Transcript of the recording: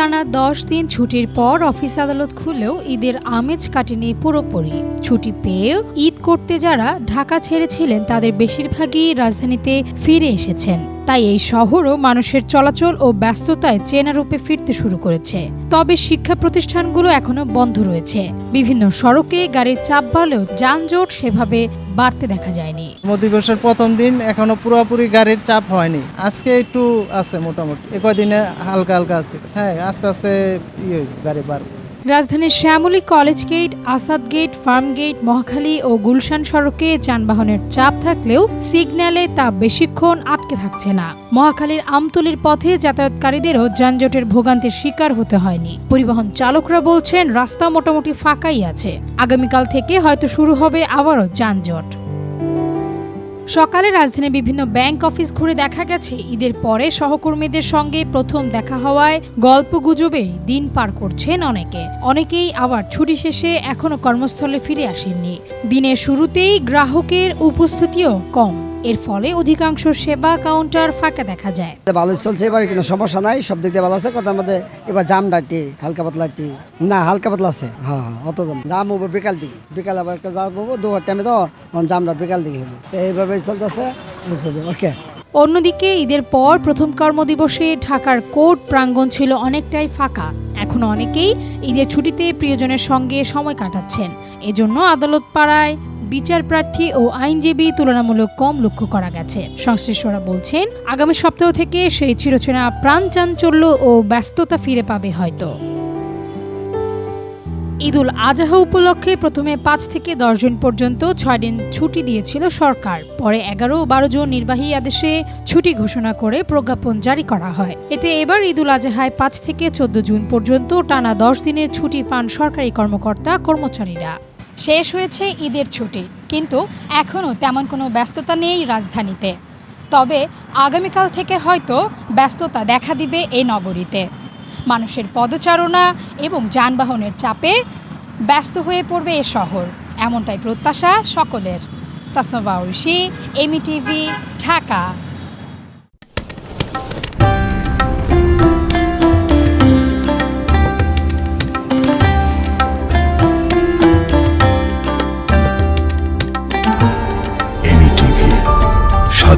টানা দশ দিন ছুটির পর অফিস আদালত খুলেও ঈদের আমেজ কাটেনি পুরোপুরি। ছুটি পেয়েও ঈদ করতে যারা ঢাকা ছেড়েছিলেন, তাদের বেশিরভাগই রাজধানীতে ফিরে এসেছেন। তাই এই শহরও মানুষের চলাচল ও ব্যস্ততায় চেনা রূপে ফিরতে শুরু করেছে। তবে শিক্ষা প্রতিষ্ঠানগুলো এখনও বন্ধ রয়েছে। বিভিন্ন সড়কে গাড়ির চাপ বাড়লেও যানজট সেভাবে বাড়তে দেখা যায়নি। দিবসের প্রথম দিন এখনও পুরোপুরি গাড়ির চাপ হয়নি। আজকে একটু আছে মোটামুটি। এ কদিনে হালকা হালকা আছে। হ্যাঁ আস্তে আস্তে ইয়ে গাড়ি বার রাজধানীর Shyamoli college gate, Asad gate, farm gate, Mohakhali ও গুলশান সড়কে যানবাহনের চাপ থাকলেও সিগন্যালে তা বেশিক্ষণ আটকে থাকছে না। মহাখালীর আমতলির পথে যাতায়াতকারীদেরও যানজটের ভোগান্তির শিকার হতে হয়নি। পরিবহন চালকরা বলছেন, রাস্তা মোটামুটি ফাঁকাই আছে। আগামীকাল থেকে হয়তো শুরু হবে আবারও যানজট। সকালে রাজধানীর বিভিন্ন ব্যাংক অফিস ঘুরে দেখা গেছে। ঈদের পরে সহকর্মীদের সঙ্গে প্রথম দেখা হওয়ায় গল্প গুজবে দিন পার করছেন অনেকে। অনেকেই আবার ছুটি শেষে এখনও কর্মস্থলে ফিরে আসেননি। দিনের শুরুতেই গ্রাহকের উপস্থিতিও কম। এর ফলে অধিকাংশ সেবা কাউন্টার ফাঁকা দেখা যায়। ভালো চলছে এবার কোনো সমস্যা নাই সব দিক দিয়ে ভালো আছে কথার মধ্যে এবার জামটা একটি হালকা পাতলা একটি না হালকা পাতলা আছে হ্যাঁ হ্যাঁ অত জাম জাম হব বিকাল দিকে বিকাল আবার একটা জাম হব দু টাইমে তো জামটা বিকাল দিকে হব। তো এইভাবেই চলতেছে ওকে। অন্যদিকে ঈদের পর প্রথম কর্মদিবসে ঢাকার কোর্ট প্রাঙ্গণ ছিল অনেকটাই ফাঁকা। এখন অনেকেই ঈদের ছুটিতে প্রিয়জনের সঙ্গে সময় কাটাচ্ছেন। এজন্য আদালত পাড়ায় বিচার প্রার্থী ও আইনজীবী তুলনামূলক কম লক্ষ্য করা গেছে। সংশ্লিষ্টরা বলছেন, আগামী সপ্তাহ থেকে সেই চিরচেনা প্রাণ চাঞ্চল্য ও ব্যস্ততা ফিরে পাবে হয়তো। ঈদুল আজহা উপলক্ষে প্রথমে পাঁচ থেকে দশ জন পর্যন্ত ছয় দিন ছুটি দিয়েছিল সরকার। পরে এগারো ও বারো জন নির্বাহী আদেশে ছুটি ঘোষণা করে প্রজ্ঞাপন জারি করা হয়। এতে এবার ঈদুল আজহায় পাঁচ থেকে চোদ্দ জুন পর্যন্ত টানা দশ দিনের ছুটি পান সরকারি কর্মকর্তা কর্মচারীরা শেষ হয়েছে ঈদের ছুটি, কিন্তু এখনও তেমন কোনো ব্যস্ততা নেই রাজধানীতে। তবে আগামীকাল থেকে হয়তো ব্যস্ততা দেখা দিবে এই নগরীতে। মানুষের পদচারণা এবং যানবাহনের চাপে ব্যস্ত হয়ে পড়বে এ শহর, এমনটাই প্রত্যাশা সকলের। তাসনবা ঐশী এমি টিভি ঢাকা।